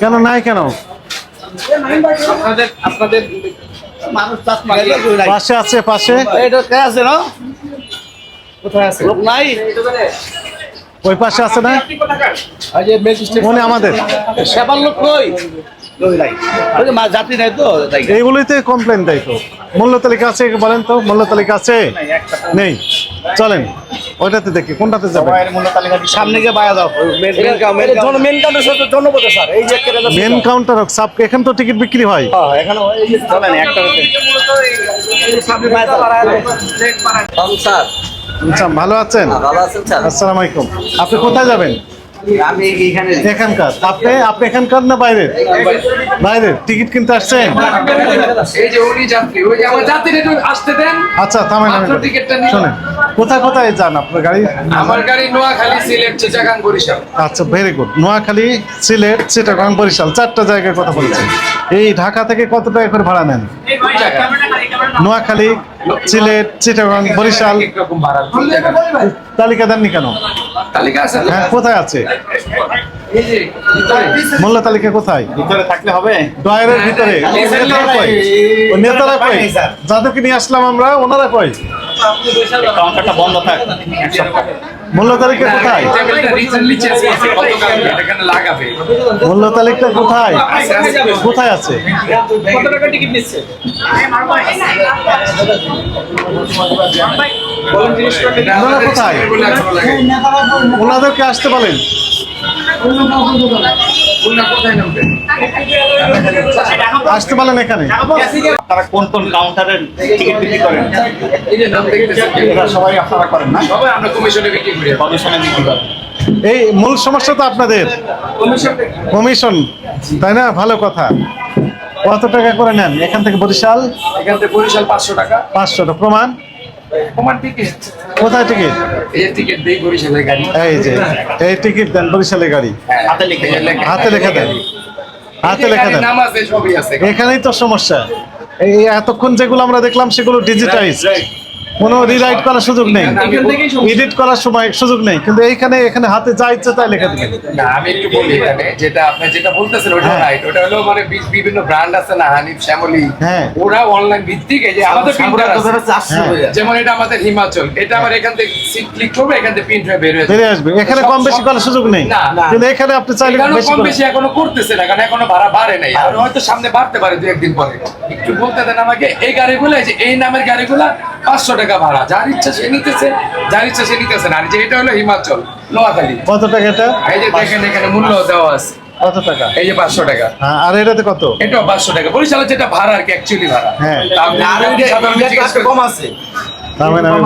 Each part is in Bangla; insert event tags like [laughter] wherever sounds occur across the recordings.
কেন নাই কেন? আপনাদের আপনাদের। পাশে আছে পাশে? আছে না? কোথায় আছে? লোক নাই। ওই পাশে আছে না? মনে আমাদের। সেবার লোক কই? যাত্রী নাই তো এইগুলোতে কমপ্লেন দেয় তো। মূল্য তালিকা আছে বলেন তো? মূল্য তালিকা আছে নেই। চলেন। ওইটাতে দেখি কোনটাতে যাবে সামনে গিয়ে বায়া দাও। মেন কাউন্টার মেন কাউন্টার সাথে জনপথে স্যার। এই যে মেন কাউন্টার হোক সাব এখানে তো টিকিট বিক্রি হয়। এখানে এই যে চলেন একটা আচ্ছা ভালো আছেন? স্যার। আসসালামু আলাইকুম। আপনি কোথায় যাবেন? এখানকার। আপনি আপনি এখানকার না বাইরের? বাইরের। টিকিট কিনতে আসছেন? এই যে উনি যাত্রী ওই যে আমার যাত্রী একটু আসতে দেন। আচ্ছা থামেন। শোনেন। কোথায় কোথায় যান আপনার গাড়ি আমার গাড়ি নোয়াখালী সিলেট চিটাগাং বরিশাল আচ্ছা ভেরি গুড নোয়াখালী সিলেট চিটাগাং বরিশাল চারটা জায়গায় কথা বলেছেন এই ঢাকা থেকে কত টাকা করে ভাড়া নেন নোয়াখালী সিলেট চিটাগাং বরিশাল এক রকম ভাড়া দুই টাকা তালিকা দেননি কেন তালিকা আছে হ্যাঁ কোথায় আছে এই যে ভিতরে। মূল্য তালিকা কোথায় ভিতরে থাকলে হবে ড্রয়ারের ভিতরে নেতারা কই যাদেরকে নিয়ে আসলাম আমরা ওনারা কই কাউন্টারটা বন্ধ থাক এক সপ্তাহ। মূল্য তালিকা কোথায়। মূল্য তালিকা কোথায়? কোথায় আছে? কোথায়? ওনাদেরকে আসতে বলেন। নামবে? আসতে বলেন এখানে তারা কোন কোন কাউন্টারের টিকিট বিক্রি করেন সবাই আপনারা করেন না সবাই আমরা কমিশনে বিক্রি করি কমিশনে বিক্রি করেন এই মূল সমস্যা তো আপনাদের। কমিশন তাই না? ভালো কথা। কত টাকা করে নেন? এখান থেকে বরিশাল? এখান থেকে বরিশাল পাঁচশো টাকা। পাঁচশো টাকা প্রমাণ? টিকিট কোথায় টিকিট এই টিকিট দিই বরিশালের গাড়ি। এই যে এই টিকিট দেন বরিশালের গাড়ি। হাতে লিখে লেখা। হাতে লেখা দেন। হাতে লেখা দেন। নাম আছে সবই আছে। এখানেই তো সমস্যা। এই এতক্ষণ যেগুলো আমরা দেখলাম সেগুলো ডিজিটাইজ কোনো রিরাইট করার সুযোগ নেই। এডিট করার সময় সুযোগ নেই কিন্তু এইখানে এখানে হাতে যা ইচ্ছে তাই লেখা দিবেন না আমি একটু বলি এখানে যেটা আপনি যেটা বলতেছেন ওটা হ্যাঁ। রাইট ওটা হলো মানে বিভিন্ন ব্র্যান্ড আছে না হানিফ শ্যামলি হ্যাঁ। ওরা অনলাইন ভিত্তিক এই যে আমাদের প্রিন্টার আছে হ্যাঁ। যেমন এটা আমাদের হিমাচল এটা আমার এখান থেকে ক্লিক করবে এখান থেকে প্রিন্ট হয়ে বের হয়ে। আসবে এখানে কম বেশি করার সুযোগ নেই না, না। কিন্তু এখানে আপনি চাইলে বেশি কম বেশি এখনও করতেছে না কারণ এখনও ভাড়া বাড়ে নাই আর হয়তো সামনে বাড়তে পারে দু একদিন পরে একটু বলতে দেন আমাকে এই গাড়িগুলো এই যে এই নামের গাড়িগুলা পাঁচশো টাকা ভাড়া। যার ইচ্ছা সে নিতেছে যার ইচ্ছা সে নিতেছে না। আর যে এটা হলো হিমাচল নোয়াখালী। কত টাকা এটা? এই যে দেখেন এখানে মূল্য দেওয়া আছে। কত টাকা? এই যে পাঁচশো টাকা। আর এটাতে কত? এটাও পাঁচশো টাকা। বরিশালের যেটা ভাড়া আর কি অ্যাকচুয়ালি ভাড়া। হ্যাঁ। তা আপনি যদি সাধারণত জিজ্ঞেস করেন- কম আছে। তার আমি-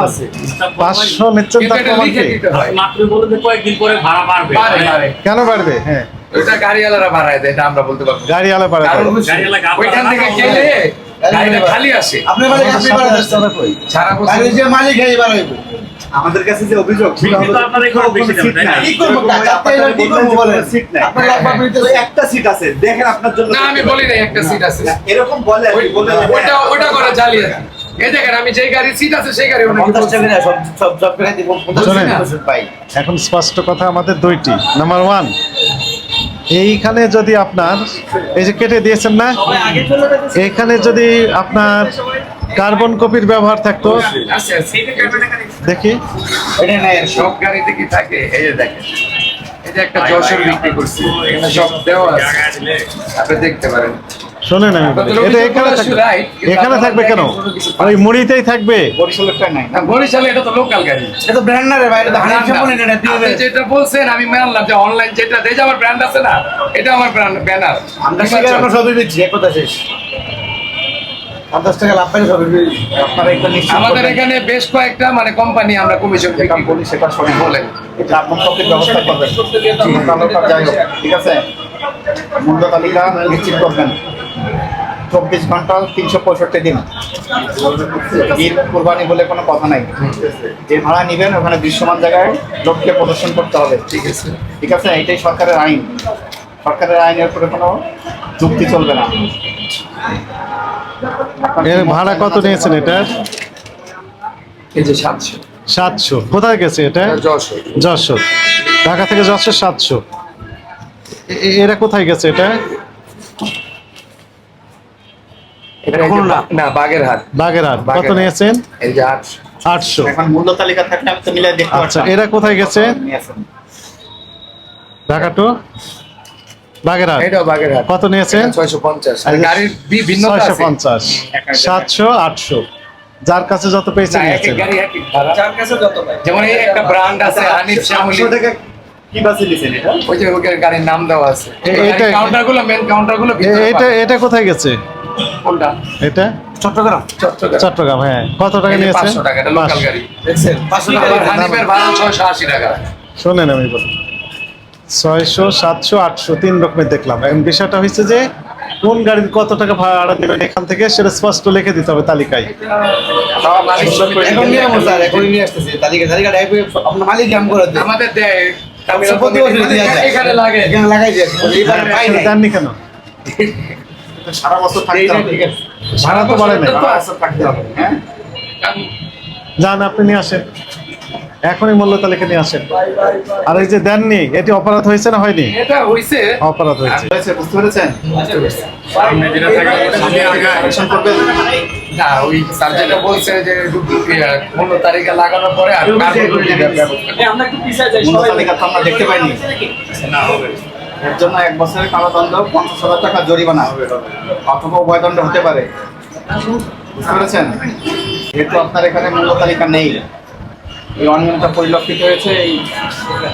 পাঁচশো নিচ্ছেন তার এটা প্রমাণ লিখে কি? দিতে। মাত্র বলে যে কয়েকদিন পরে ভাড়া বাড়বে। বাড়ে, বাড়ে। কেন বাড়বে? হ্যাঁ। ওইটা গাড়িওয়ালারা বাড়ায় দেয়, এটা আমরা বলতে পারব না। গাড়ি আলা কারণ গাড়িওয়ালা ওইখান থেকে গেলে গাড়িটা খালি আসে আপনি বলে আপনি বাড়া দিচ্ছেন সারা বছর। যে মালিক এই বাড়া আমাদের কাছে যে অভিযোগ কিন্তু আপনারা একটু সিট আছে। দেখেন আপনার জন্য না আমি বলি। নাই একটা সিট আছে। এরকম বলে করে জালিয়াতি। পাই। এখন স্পষ্ট কথা আমাদের দুইটি। নাম্বার ওয়ান এইখানে যদি আপনার, এই যে কেটে দিয়েছেন না এখানে যদি আপনার কার্বন কপির ব্যবহার থাকতো। দেখি। এটা সব গাড়িতে কি থাকে? এই যে দেখেন। এই একটা যশোর বিক্রি করছি। এখানে সব দেওয়া আছে। আপনি দেখতে পারেন। শোনেন আমি বলি, এটা এখানে থাকবে। এখানে থাকবে কেন? ওই মুড়িতেই থাকবে? বরিশালেরটা নাই। না বরিশালে এটা তো লোকাল গাড়ি। এটা তো brand না রে ভাই, এটা তো হানিফ শ্যামল এটা, এটা দিয়ে যেটা বলছেন আমি মানলাম যে অনলাইন যেটা এই আমার ব্র্যান্ড আছে না এটা আমার ব্র্যান্ড ব্যানার আমরা শিকার আমরা সবই বেচছি, এক কথা শেষ। পঞ্চাশ টাকা লাভ পাইলে সবই আপনারা একটু আমাদের এখানে বেশ কয়েকটা মানে কোম্পানি আমরা কমিশন বিক্রি করি। সেটা শোনেন। বলেন এটা আপনার পক্ষে ব্যবস্থা করবেন। ঠিক আছে? মূল্য তালিকা নিশ্চিত করবেন। চব্বিশ ঘণ্টা তিনশো পঁয়ষট্টি দিন। ঈদ কোরবানি বলে কোনো কথা নাই। যে ভাড়া নেবেন ওখানে দৃশ্যমান জায়গায় লোককে প্রদর্শন করতে হবে। ঠিক আছে। ঠিক আছে? এটাই সরকারের আইন। সরকারের আইনের উপরে কোনো যুক্তি চলবে না। এর ভাড়া কত নিয়েছেন এটা? এই যে সাতশো। সাতশো। কোথায় গেছে এটা? যশোর। যশোর। ঢাকা থেকে যশোর সাতশো। এরা কোথায় গেছে এটা? এটা এই না? বাগেরহাট। বাগেরহাট। কত নিয়েছেন? এই যে আটশো। আটশো। এখন মূল্য তালিকা থাকলে আমি তো মিলাই দেখতে আচ্ছা এরা কোথায় গেছে? ঢাকা টু? বাগেরহাট। এটাও বাগেরহাট। কত নিয়েছেন? ছয়শো পঞ্চাশ। আর গাড়ির ভিন্নতা আছে। পঞ্চাশ। সাতশো আটশো। যার কাছে যত পেয়েছে। যার কাছে যত যেমন এই একটা ব্র্যান্ড আছে হানিফ শ্যামলি। আটশো কি বাসে নিছেন এটা? ওই যে গাড়ির নাম দেওয়া আছে। এ- এটা- কাউন্টারগুলো মেন কাউন্টারগুলো এ- এটা এটা কোথায় গেছে? কোনটা? এটা? চট্টগ্রাম। চট্টগ্রাম। চট্টগ্রাম হ্যাঁ। কত টাকা এই 500 টাকা এটা লোকাল গাড়ি। দেখছেন? পাঁচশো টাকা হানিফের ভাড়া ছয়শো আশি টাকা। শোনেন আমি বলি। ছয়শো সাতশো আটশো তিন রকমের দেখলাম। এখন বিষয়টা হয়েছে যে কোন গাড়ির কত টাকা ভাড়া দেবেন এখান থেকে সেটা স্পষ্ট লিখে দিতে হবে তালিকায়। আমাদের দেয়। এখানে লাগাই। এইবার [laughs] কেন সারা বছর থাকতে হবে। ঠিক আছে। ভাড়া তো বাড়ে নাই তো আছে। থাকতে হবে হ্যাঁ? যান আপনি নিয়ে আসেন। এখনই মূল্য তালিকা নিয়ে আসেন। আর এই যে দেননি এটি অপরাধ হয়েছে না হয়নি? এটা হইছে। অপরাধ হয়েছে। হয়েছে, বুঝতে পেরেছেন? সামনে যেটা থাকে সামনে আগে Action করবেন। না ওই স্যার যেটা বলছে যে পনেরো তারিখে লাগানোর পরে আর। মূল্য তালিকা তো আমরা দেখতে পাইনি। না হবে। এর জন্য এক বছরের কারাদণ্ড, পঞ্চাশ হাজার টাকা জরিমানা। অথবা উভয় দণ্ড হতে পারে। বুঝতে পেরেছেন? যেহেতু আপনার এখানে মূল্য তালিকা নেই, এই অনিয়মতা পরিলক্ষিত হয়েছে, এই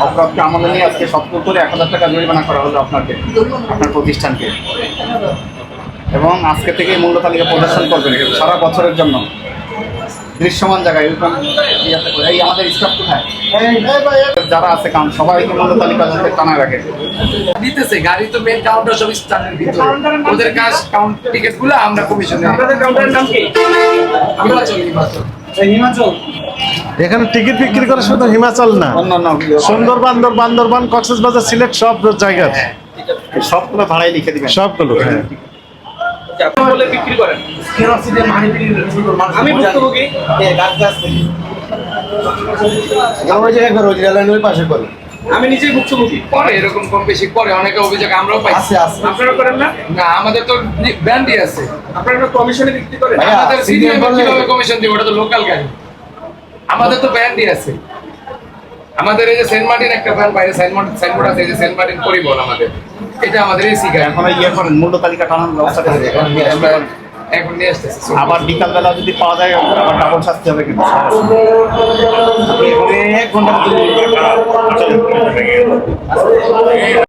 অপরাধকে আমলে নিয়ে আজকে সত্তর করে এক হাজার টাকা জরিমানা করা হলো আপনাকে, আপনার প্রতিষ্ঠানকে। এবং আজকে থেকে মূল্য তালিকা প্রদর্শন করবেন সারা বছরের জন্য। দৃশ্যমান জায়গায় এরকম এই আমাদের স্টাফ কোথায়? যারা আছে কারণ সবাই মূল্য তালিকা যাতে টানা রাখে। দিতেছে গাড়ি তো মেন কাউন্টার সব স্থানের ভিতরে। ওদের কাজ কাউন্ট টিকিটগুলো আমরা কমিশনে আপনাদের কাউন্টারের নাম কি? হিমাচল হিমাচল। হিমাচল? এখানে টিকিট বিক্রি করে শুধু হিমাচল না। অন্যান্য সুন্দরবন বান্দরবান কক্সবাজার সিলেট সব জায়গার সবগুলো ভাড়াই লিখে দিবেন। সবগুলো হ্যাঁ। আপনি বিক্রি আমি ভুক্তভোগী। ওই জায়গায় করে ওই রেললাইনের পাশে করে আমি নিজেই ভুক্তভোগী। পরে এরকম কম বেশি করে অনেকে অভিযোগ আমরাও পাইছি আছে আছে। আপনারা করেন না? না আমাদের তো ব্যান্ডই আছে। আপনারা কমিশনে বিক্রি করেন। আমাদের সিনিয়র কীভাবে কমিশন দিব? ওটা তো লোকাল গাড়ি। আমাদের তো ব্যান্ডই আছে। আমাদের এই যে সেন্ট মার্টিন একটা ব্যান্ড বাইরে সেন্ট মার্টিন সাইনবোর্ড আছে এই যে সেন্ট মার্টিন পরিবহন আমাদের। এটা আমাদের এসি গাড়ি। এখন ইয়ে করেন মূল্য তালিকা টানার ব্যবস্থা করে এখন নিয়ে আসতেছি আবার বিকালবেলা যদি পাওয়া যায়, আবার ডাবল শাস্তি হবে কিন্তু এক ঘণ্টা